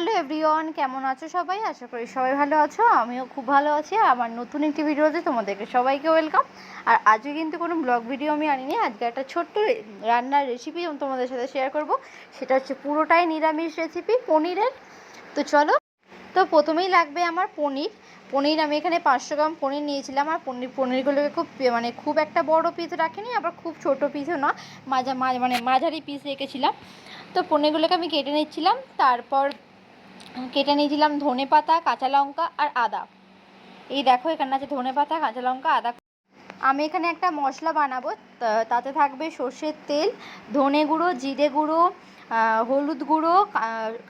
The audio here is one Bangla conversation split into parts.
হ্যালো এভরিওয়ান, কেমন আছো সবাই? আশা করি সবাই ভালো আছো, আমিও খুব ভালো আছি। আমার নতুন একটি ভিডিওতে তোমাদেরকে সবাইকে ওয়েলকাম। আর আজকে কিন্তু কোনো ব্লগ ভিডিও আমি আনিনি, আজকে একটা ছোট্ট রান্নার রেসিপি তোমাদের সাথে শেয়ার করব। সেটা হচ্ছে পুরোটাই নিরামিষ রেসিপি পনিরের। তো চলো, তো প্রথমেই লাগবে আমার পনির। পনির আমি এখানে পাঁচশো গ্রাম পনির নিয়েছিলাম, আর পনির, পনিরগুলোকে খুব মানে খুব একটা বড় পিস রাখিনি, আবার খুব ছোট পিসও না মাঝা মাঝ মানে মাঝারি পিস রেখেছিলাম। তো পনিরগুলোকে আমি কেটে নিচ্ছিলাম, তারপর কেটে নিয়েছিলাম ধনে পাতা, কাঁচা লঙ্কা আর আদা। এই দেখো, এখানে আছে ধনে পাতা, কাঁচা লঙ্কা, আদা। আমি এখানে একটা মশলা বানাবো। তাতে থাকবে সর্ষের তেল, ধনে গুঁড়ো, জিরে গুঁড়ো হলুদ গুঁড়ো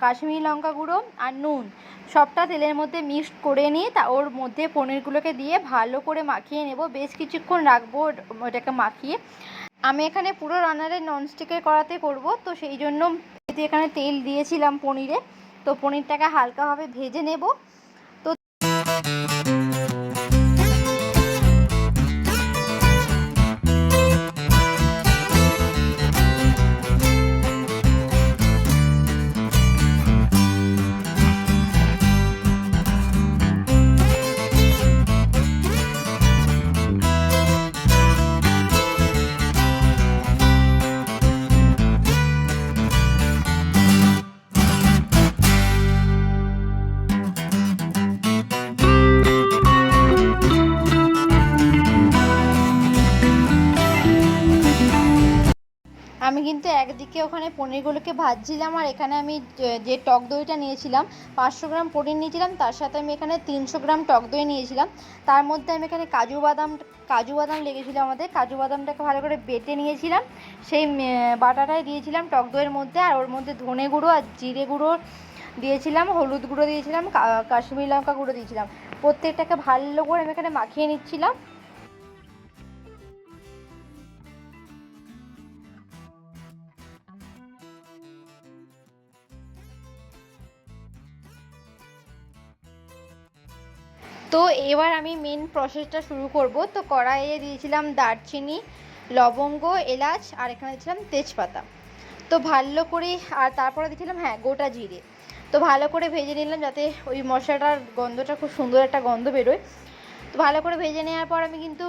কাশ্মীরি লঙ্কা গুঁড়ো আর নুন। সবটা তেলের মধ্যে মিক্সড করে নিয়ে তা, ওর মধ্যে পনিরগুলোকে দিয়ে ভালো করে মাখিয়ে নেব। বেশ কিছুক্ষণ রাখব ওট- ওটাকে মাখিয়ে। আমি এখানে পুরো রান্নাটা ননস্টিকের করাতে করব। তো সেই জন্য এখানে তেল দিয়েছিলাম পনিরে। তো পনিরটাকে হালকাভাবে ভেজে নেব। একদিকে ওখানে পনিরগুলোকে ভাজছিলাম আর এখানে আমি যে- টক দইটা নিয়েছিলাম, পাঁচশো গ্রাম পনির নিয়েছিলাম, তার সাথে আমি এখানে তিনশো গ্রাম টক দই নিয়েছিলাম। তার মধ্যে আমি এখানে কাজু বাদাম কাজু বাদাম লেগেছিলো আমাদের, কাজু বাদামটাকে ভালো করে বেটে নিয়েছিলাম। সেই বাটাটাই দিয়েছিলাম টক দইয়ের মধ্যে, আর ওর মধ্যে ধনে গুঁড়ো আর জিরে গুঁড়ো দিয়েছিলাম, হলুদ গুঁড়ো দিয়েছিলাম কাশ্মীরি লঙ্কা গুঁড়ো দিয়েছিলাম। প্রত্যেকটাকে ভালো করে আমি এখানে মাখিয়ে নিচ্ছিলাম। তো এবার আমি মেন প্রসেসটা শুরু করব। তো কড়াইয়ে দিয়েছিলাম দারচিনি, লবঙ্গ, এলাচ, আর এখানে দিয়েছিলাম তেজপাতা। তো ভালো করে, আর তারপরে দিয়েছিলাম হ্যাঁ গোটা জিরে। তো ভালো করে ভেজে নিলাম যাতে ওই মশলাটার গন্ধটা খুব সুন্দর একটা গন্ধ বেরোয়। তো ভালো করে ভেজে নেওয়ার পর আমি কিন্তু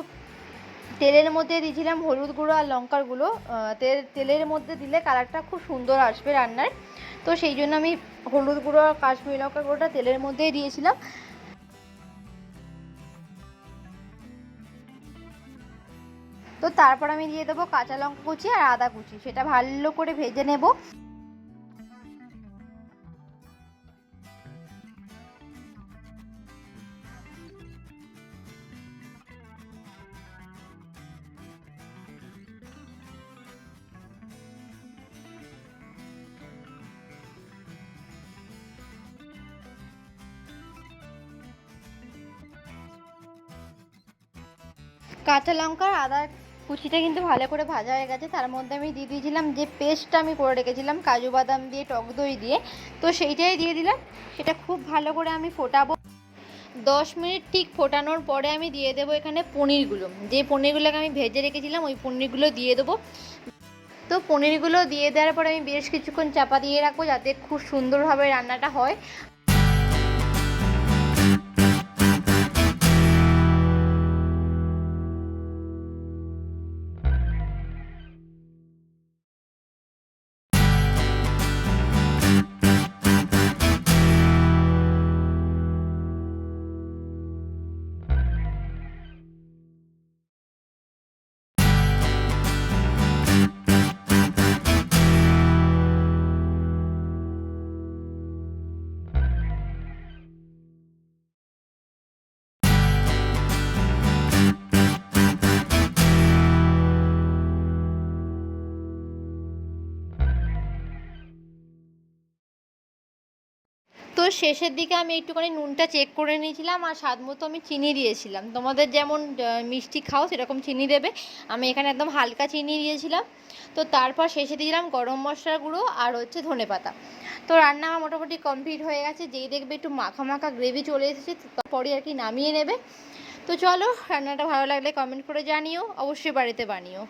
তেলের মধ্যে দিয়েছিলাম হলুদ গুঁড়ো আর লঙ্কার গুঁড়ো। তেল, তেলের মধ্যে দিলে কালারটা খুব সুন্দর আসবে রান্নার। তো সেই জন্য আমি হলুদ গুঁড়ো আর কাশ্মীরি লঙ্কার গুঁড়োটা তেলের মধ্যেই দিয়েছিলাম। তো তারপর আমি দিয়ে দেবো কাঁচা লঙ্কা কুচি আর আদা কুচি। সেটা ভালো করে ভেজে নেব। কাঁচা লঙ্কা আদা কুচিটা কিন্তু ভালো করে ভাজা হয়ে গেছে। তার মধ্যে আমি দিয়ে দিয়েছিলাম যে পেস্টটা আমি করে রেখেছিলাম, কাজু বাদাম দিয়ে, টক দই দিয়ে। তো সেইটাই দিয়ে দিলাম। সেটা খুব ভালো করে আমি ফোটাবো। দশ মিনিট ঠিক ফোটানোর পরে আমি দিয়ে দেবো এখানে পনিরগুলো। যে পনিরগুলোকে আমি ভেজে রেখেছিলাম, ওই পনিরগুলো দিয়ে দেবো। তো পনিরগুলো দিয়ে দেওয়ার পরে আমি বেশ কিছুক্ষণ চাপা দিয়ে রাখব যাতে খুব সুন্দরভাবে রান্নাটা হয়। Mm-hmm. তো শেষের দিকে আমি একটুখানি নুনটা চেক করে নিয়েছিলাম আর স্বাদ মতো আমি চিনি দিয়েছিলাম। তোমাদের যেমন মিষ্টি খাও সেরকম চিনি দেবে। আমি এখানে একদম হালকা চিনি দিয়েছিলাম। তো তারপর শেষে দিয়েছিলাম গরম মশলার গুঁড়ো আর হচ্ছে ধনে পাতা। তো রান্না আমার মোটামুটি কমপ্লিট হয়ে গেছে। যেই দেখবে একটু মাখা মাখা গ্রেভি চলে এসেছে তারপরে আর কি নামিয়ে নেবে। তো চলো, রান্নাটা ভালো লাগলে কমেন্ট করে জানিও। অবশ্যই বাড়িতে বানিও।